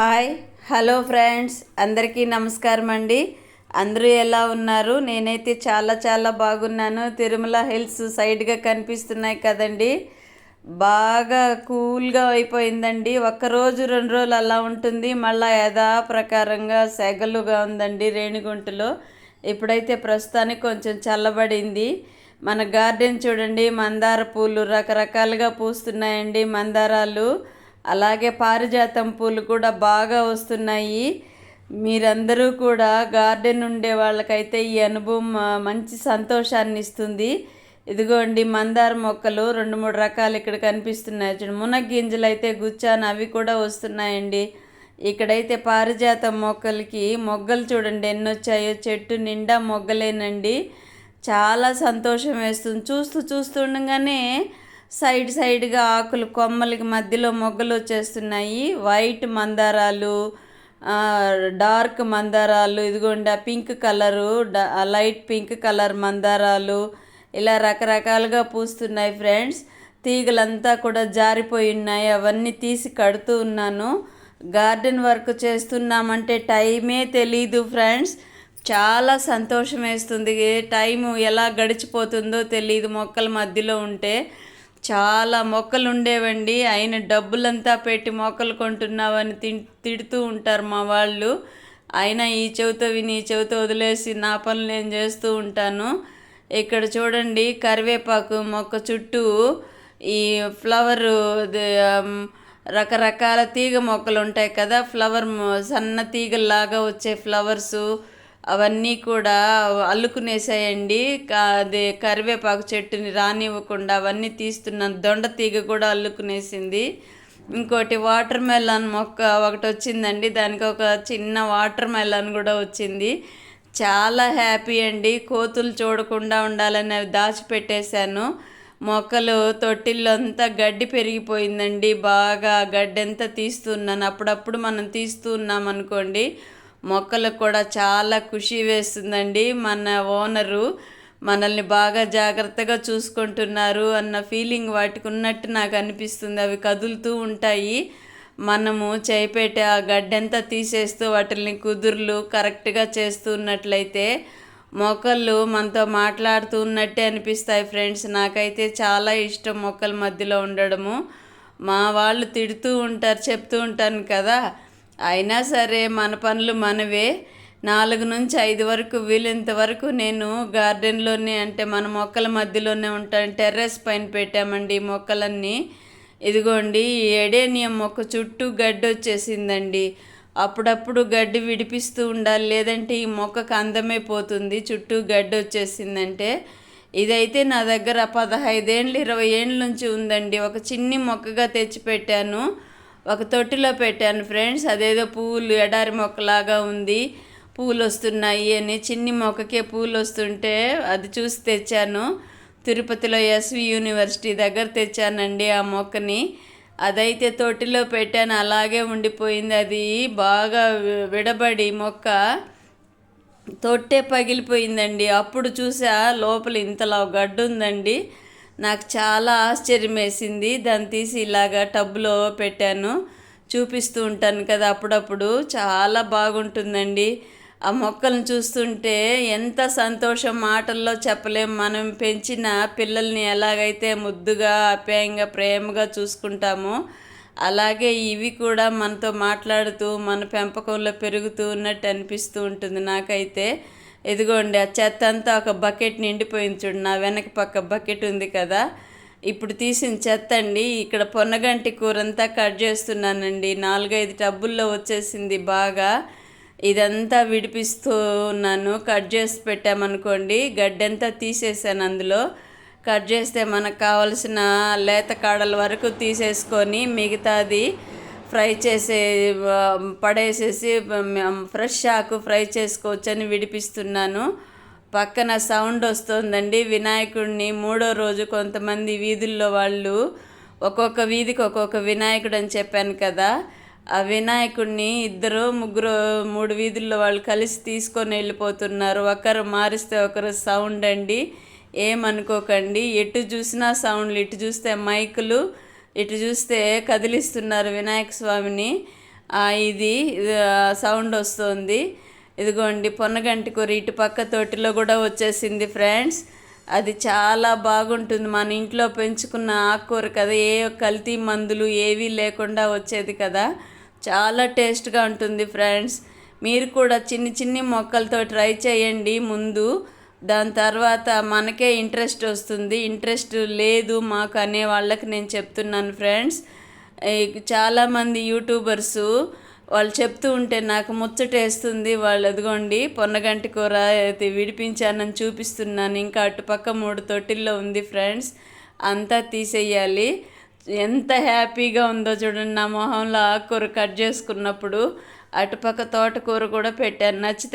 Hi hello friends అందరికీ నమస్కారం అండి. అందరూ ఎలా ఉన్నారు? నేనైతే చాలా చాలా బాగున్నాను. తిరుమల హిల్స్ సైడ్గా కనిపిస్తున్నాయి కదండి. బాగా కూల్గా అయిపోయిందండి. ఒక్కరోజు రెండు రోజులు అలా ఉంటుంది. మళ్ళీ యథా ప్రకారంగా సెగలుగా ఉందండి రేణిగుంటలో. ఇప్పుడైతే ప్రస్తుతానికి కొంచెం చల్లబడింది. మన గార్డెన్ చూడండి మందార పూలు రకరకాలుగా పూస్తున్నాయండి మందారాలు. అలాగే పారిజాతం పూలు కూడా బాగా వస్తున్నాయి. మీరందరూ కూడా గార్డెన్ ఉండే వాళ్ళకైతే ఈ అనుభవం మంచి సంతోషాన్ని ఇస్తుంది. ఇదిగోండి మందార మొక్కలు రెండు మూడు రకాలు ఇక్కడ కనిపిస్తున్నాయి. చూడండి మునగ గింజలు అయితే గుచ్చాను అవి కూడా వస్తున్నాయండి. ఇక్కడైతే పారిజాతం మొక్కలకి మొగ్గలు చూడండి ఎన్ని వచ్చాయో చెట్టు నిండా మొగ్గలేనండి. చాలా సంతోషం వేస్తుంది. చూస్తూ చూస్తుండగానే సైడ్ సైడ్గా ఆకులు కొమ్మలకి మధ్యలో మొగ్గలు వచ్చేస్తున్నాయి. వైట్ మందారాలు డార్క్ మందారాలు ఇదిగోండి ఆ పింక్ కలరు డ- లైట్ పింక్ కలర్ మందారాలు ఇలా రకరకాలుగా పూస్తున్నాయి ఫ్రెండ్స్. తీగలంతా కూడా జారిపోయి ఉన్నాయి. అవన్నీ తీసి కడుతూ ఉన్నాను. గార్డెన్ వర్క్ చేస్తున్నామంటే టైమే తెలీదు ఫ్రెండ్స్. చాలా సంతోషం వేస్తుంది. టైము ఎలా గడిచిపోతుందో తెలియదు మొక్కల మధ్యలో ఉంటే చాలా మొక్కలు ఉండేవండి ఆయన డబ్బులంతా పెట్టి మొక్కలు కొంటున్నావని తి తిడుతూ ఉంటారు మా వాళ్ళు. అయినా ఈ చెవితో విని ఈ చెవితో వదిలేసి నా పనులు నేను చేస్తూ ఉంటాను. ఇక్కడ చూడండి కరివేపాకు మొక్క చుట్టూ ఈ ఫ్లవర్ రకరకాల తీగ మొక్కలు ఉంటాయి కదా. ఫ్లవర్ సన్న తీగల్లాగా వచ్చే ఫ్లవర్సు అవన్నీ కూడా అల్లుకునేసాయండి. అది అదే కరివేపాకు చెట్టుని రానివ్వకుండా అవన్నీ తీస్తున్నాను దొండ తీగ కూడా అల్లుకునేసింది. ఇంకోటి వాటర్ మెలన్ మొక్క ఒకటి వచ్చిందండి. దానికి ఒక చిన్న వాటర్ మెలన్ కూడా వచ్చింది. చాలా హ్యాపీ అండి. కోతులు చూడకుండా ఉండాలని అవి దాచిపెట్టేశాను. మొక్కలు తొట్టిల్లో అంతా గడ్డి పెరిగిపోయిందండి. బాగా గడ్డంతా తీస్తున్నాను. అప్పుడప్పుడు మనం తీస్తూ ఉన్నాం అనుకోండి మొక్కలకు కూడా చాలా ఖుషి వేస్తుందండి మన ఓనరు. మనల్ని బాగా జాగ్రత్తగా చూసుకుంటున్నారు అన్న ఫీలింగ్ వాటికి ఉన్నట్టు నాకు అనిపిస్తుంది. అవి కదులుతూ ఉంటాయి. మనము చేపెట్టి ఆ గడ్డంతా తీసేస్తూ వాటిని కుదుర్లు కరెక్ట్గా చేస్తూ ఉన్నట్లయితే మొక్కలు మనతో మాట్లాడుతూ ఉన్నట్టే అనిపిస్తాయి ఫ్రెండ్స్. నాకైతే చాలా ఇష్టం మొక్కల మధ్యలో ఉండడము. మా వాళ్ళు తిడుతూ ఉంటారు చెప్తూ ఉంటాను కదా. అయినా సరే మన పనులు మనవే. నాలుగు నుంచి ఐదు వరకు వీలైనంత వరకు నేను గార్డెన్లోనే అంటే మన మొక్కల మధ్యలోనే ఉంటాను టెర్రస్ పైన పెట్టామండి ఈ మొక్కలన్నీ. ఇదిగోండి ఈ ఎడేనియం మొక్క చుట్టూ గడ్డి వచ్చేసిందండి. అప్పుడప్పుడు గడ్డి విడిపిస్తూ ఉండాలి లేదంటే ఈ మొక్కకు అందమే పోతుంది చుట్టూ గడ్డి వచ్చేసిందంటే. ఇదైతే నా దగ్గర పదహైదేండ్లు ఇరవై ఏండ్ల నుంచి ఉందండి. ఒక చిన్ని మొక్కగా తెచ్చి పెట్టాను ఒక తొట్టిలో పెట్టాను ఫ్రెండ్స్. అదేదో పువ్వులు ఎడారి మొక్కలాగా ఉంది. పూలు వస్తున్నాయి అని. చిన్ని మొక్కకే పూలు వస్తుంటే అది చూసి తెచ్చాను. తిరుపతిలో ఎస్వి యూనివర్సిటీ దగ్గర తెచ్చానండి ఆ మొక్కని. అదైతే తొట్టిలో పెట్టాను. అలాగే ఉండిపోయింది. అది బాగా విడబడి మొక్క. తొట్టే పగిలిపోయిందండి. అప్పుడు చూసా లోపల ఇంతలా గడ్డు ఉందండి నాకు చాలా ఆశ్చర్యం వేసింది దాన్ని తీసి ఇలాగా టబ్లో పెట్టాను. చూపిస్తూ ఉంటాను కదా అప్పుడప్పుడు. చాలా బాగుంటుందండి. ఆ మొక్కలను చూస్తుంటే ఎంత సంతోషం మాటల్లో చెప్పలేం. మనం పెంచిన పిల్లల్ని ఎలాగైతే ముద్దుగా ఆప్యాయంగా ప్రేమగా చూసుకుంటామో అలాగే ఇవి కూడా మనతో మాట్లాడుతూ మన పెంపకంలో పెరుగుతూ ఉన్నట్టు అనిపిస్తూ ఉంటుంది నాకైతే. ఇదిగోండి ఆ చెత్త అంతా ఒక బకెట్ నిండిపోయింది చూడు నా వెనక పక్క బకెట్ ఉంది కదా. ఇప్పుడు తీసిన చెత్త అండి ఇక్కడ పొన్నగంటి కూర అంతా కట్ చేస్తున్నానండి. నాలుగైదు టబ్బుల్లో వచ్చేసింది బాగా. ఇదంతా విడిపిస్తూ ఉన్నాను. కట్ చేసి పెట్టామనుకోండి గడ్డంతా తీసేసాను అందులో. కట్ చేస్తే మనకు కావలసిన లేత కాడల వరకు తీసేసుకొని మిగతాది ఫ్రై చేసే పడేసేసి ఫ్రెష్ ఆకు ఫ్రై చేసుకోవచ్చని విడిపిస్తున్నాను. పక్కన సౌండ్ వస్తుందండి. వినాయకుడిని మూడో రోజు కొంతమంది వీధుల్లో వాళ్ళు ఒక్కొక్క వీధికి ఒక్కొక్క వినాయకుడు అని చెప్పాను కదా. ఆ వినాయకుడిని ఇద్దరు ముగ్గురు మూడు వీధుల్లో వాళ్ళు కలిసి తీసుకొని వెళ్ళిపోతున్నారు. ఒకరు మారిస్తే ఒకరు సౌండ్ అండి. ఏమనుకోకండి. ఎటు చూసినా సౌండ్లు ఇటు చూస్తే మైకులు. ఇటు చూస్తే కదిలిస్తున్నారు వినాయక స్వామిని. ఇది సౌండ్ వస్తుంది. ఇదిగోండి పొన్నగంటి కూర ఇటు పక్క తోటిలో కూడా వచ్చేసింది ఫ్రెండ్స్. అది చాలా బాగుంటుంది. మన ఇంట్లో పెంచుకున్న ఆకుకూర కదా ఏ కల్తీ మందులు ఏవీ లేకుండా వచ్చేది కదా. చాలా టేస్ట్గా ఉంటుంది ఫ్రెండ్స్. మీరు కూడా చిన్ని చిన్ని మొక్కలతో ట్రై చేయండి ముందు. దాని తర్వాత మనకే ఇంట్రెస్ట్ వస్తుంది. ఇంట్రెస్ట్ లేదు మాకు అనే వాళ్ళకి నేను చెప్తున్నాను ఫ్రెండ్స్. చాలామంది యూట్యూబర్స్ వాళ్ళు చెప్తూ ఉంటే నాకు ముచ్చటేస్తుంది. వాళ్ళు అదిగోండి పొన్నగంటి కూర అయితే విడిపించానని చూపిస్తున్నాను. ఇంకా అటుపక్క మూడు తొట్టిల్లో ఉంది ఫ్రెండ్స్. అంతా తీసేయాలి. ఎంత హ్యాపీగా ఉందో చూడండి. నా మొహంలో ఆకుకూర కట్ చేసుకున్నప్పుడు అటుపక్క తోటకూర కూడా పెట్టాను. నచ్చితే